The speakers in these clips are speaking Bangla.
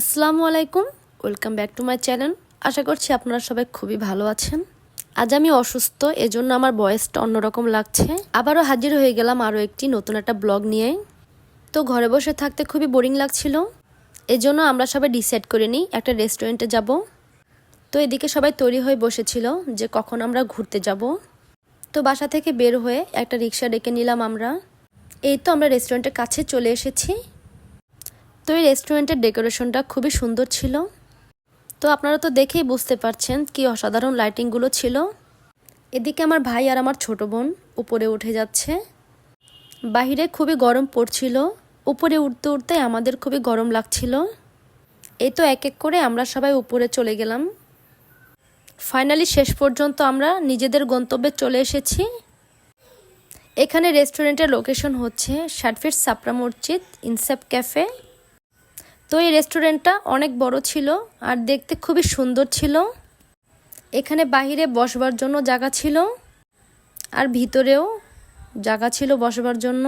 আসসালামু আলাইকুম, welcome back to my channel. আশা করছি আপনারা সবাই খুবই ভালো আছেন। আজ আমি অসুস্থ, এজন্য আমার বয়সটা অন্যরকম লাগছে। আবারও হাজির হয়ে গেলাম আরও একটি নতুন একটা ব্লগ নিয়ে। তো ঘরে বসে থাকতে খুবই বোরিং লাগছিল। এজন্য আমরা সবাই ডিসাইড করে নিই, একটা রেস্টুরেন্টে যাব। তো এদিকে সবাই তৈরি হয়ে বসেছিল যে কখন আমরা ঘুরতে যাব। তো বাসা থেকে বের হয়ে একটা রিক্সা ডেকে নিলাম আমরা। এই তো আমরা রেস্টুরেন্টের কাছে চলে এসেছি। তো এই রেস্টুরেন্টের ডেকোরেশনটা খুবই সুন্দর ছিল। তো আপনারা তো দেখেই বুঝতে পারছেন কি অসাধারণ লাইটিংগুলো ছিল। এদিকে আমার ভাই আর আমার ছোট বোন উপরে উঠে যাচ্ছে। বাহিরে খুবই গরম পড়ছিল। উপরে উঠতে উঠতে আমাদের খুবই গরম লাগছিল। এই তো এক এক করে আমরা সবাই উপরে চলে গেলাম। ফাইনালি শেষ পর্যন্ত আমরা নিজেদের গন্তব্যে চলে এসেছি। এখানে রেস্টুরেন্টের লোকেশন হচ্ছে ষাটফিট সাপরা মসজিদ ইনসেপ ক্যাফে। তো এই রেস্টুরেন্টটা অনেক বড় ছিল আর দেখতে খুবই সুন্দর ছিল। এখানে বাহিরে বসবার জন্য জায়গা ছিল আর ভিতরেও জায়গা ছিল বসবার জন্য।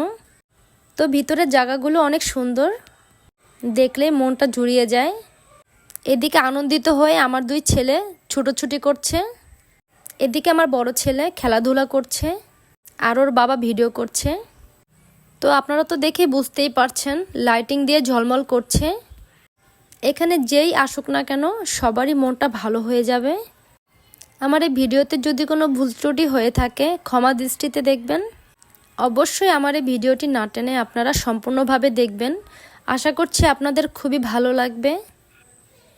তো ভিতরের জায়গাগুলো অনেক সুন্দর, দেখলে মনটা জুড়িয়ে যায়। এদিকে আনন্দিত হয়ে আমার দুই ছেলে ছুটোছুটি করছে। এদিকে আমার বড় ছেলে খেলাধুলা করছে আর ওর বাবা ভিডিও করছে। তো আপনারা তো দেখে বুঝতেই পারছেন, লাইটিং দিয়ে ঝলমল করছে। এখানে যেই আসুক না কেন, সবারই মনটা ভালো হয়ে যাবে। আমার এই ভিডিওতে যদি কোনো ভুল ত্রুটি হয়ে থাকে, ক্ষমা দৃষ্টিতে দেখবেন। অবশ্যই আমার এই ভিডিওটি না টেনে আপনারা সম্পূর্ণভাবে দেখবেন। আশা করছি আপনাদের খুবই ভালো লাগবে।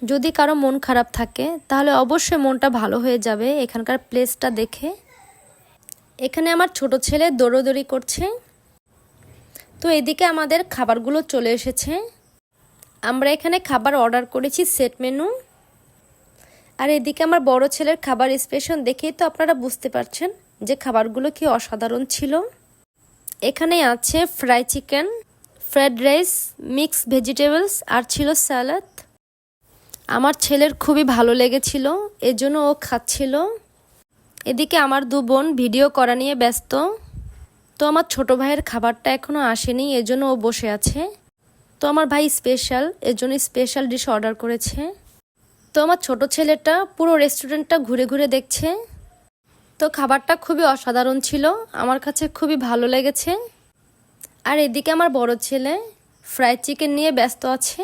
যদি কারও মন খারাপ থাকে, তাহলে অবশ্যই মনটা ভালো হয়ে যাবে এখানকার প্লেসটা দেখে। এখানে আমার ছোট ছেলে দৌড়োদৌড়ি করছে। তো এদিকে আমাদের খাবারগুলো চলে এসেছে। আমরা এখানে খাবার অর্ডার করেছি, সেট মেনু। আর এদিকে আমার বড় ছেলের খাবার স্পেশন দেখেই তো আপনারা বুঝতে পারছেন যে খাবারগুলো কি অসাধারণ ছিল। এখানে আছে fry chicken, fried rice mix vegetables আর ছিল স্যালাড আমার ছেলের খুবই ভালো লেগেছিল, এজন্য ও খাচ্ছিল। এদিকে আমার দু বোন ভিডিও করা নিয়ে ব্যস্ত। তো আমার ছোট ভাইয়ের খাবারটা এখনও আসেনি, এজন্য ও বসে আছে। তো আমার ভাই স্পেশাল এর জন্য স্পেশাল ডিশ অর্ডার করেছে। তো আমার ছোট ছেলেটা পুরো রেস্টুরেন্টটা ঘুরে ঘুরে দেখছে। তো খাবারটা খুবই অসাধারণ ছিল, আমার কাছে খুবই ভালো লেগেছে। আর এদিকে আমার বড় ছেলে ফ্রাইড চিকেন নিয়ে ব্যস্ত আছে।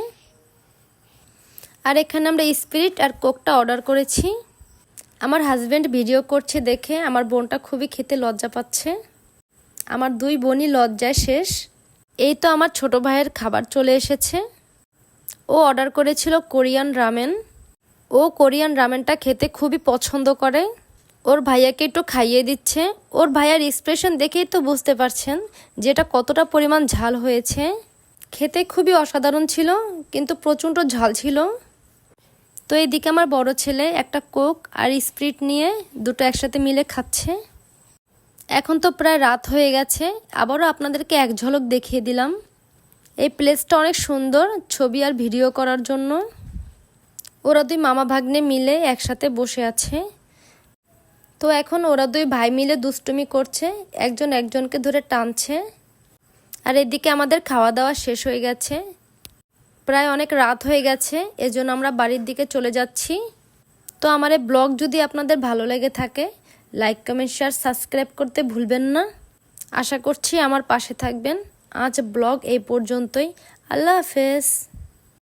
আর এখানে আমরা স্পিরিট আর কোকটা অর্ডার করেছি। আমার হাজব্যান্ড ভিডিও করছে দেখে, আমার বোনটা খুবই খেতে লজ্জা পাচ্ছে। আমার দুই বোনই লজ্জায় শেষ। এই তো আমার ছোট ভাইয়ের খাবার চলে এসেছে। ও অর্ডার করেছিল কোরিয়ান রামেন। ও কোরিয়ান রামেনটা খেতে খুবই পছন্দ করে। ওর ভাইয়াকে একটু খাইয়ে দিচ্ছে। ওর ভাইয়ার এক্সপ্রেশন দেখেই তো বুঝতে পারছেন যে এটা কতটা পরিমাণ ঝাল হয়েছে। খেতে খুবই অসাধারণ ছিল, কিন্তু প্রচণ্ড ঝাল ছিল। তো এইদিকে আমার বড় ছেলে একটা কোক আর স্প্রিট নিয়ে দুটো একসাথে মিলে খাচ্ছে। এখন তো প্রায় রাত হয়ে গেছে, আবারও আপনাদেরকে এক ঝলক দেখিয়ে দিলাম। এই প্লেসটা অনেক সুন্দর, ছবি আর ভিডিও করার জন্য। ওরা দুই মামা ভাগ্নে মিলে একসাথে বসে আছে। তো এখন ওরা দুই ভাই মিলে দুষ্টুমি করছে, একজন একজনকে ধরে টানছে। আর এদিকে আমাদের খাওয়া দাওয়া শেষ হয়ে গেছে। প্রায় অনেক রাত হয়ে গেছে, এজন্য আমরা বাড়ির দিকে চলে যাচ্ছি। তো আমার এই ব্লগ যদি আপনাদের ভালো লেগে থাকে লাইক কমেন্ট শেয়ার সাবস্ক্রাইব করতে ভুলবেন না। আশা করছি আমার পাশে থাকবেন। আজ ব্লগ এই পর্যন্তই। আল্লাহ হাফেজ।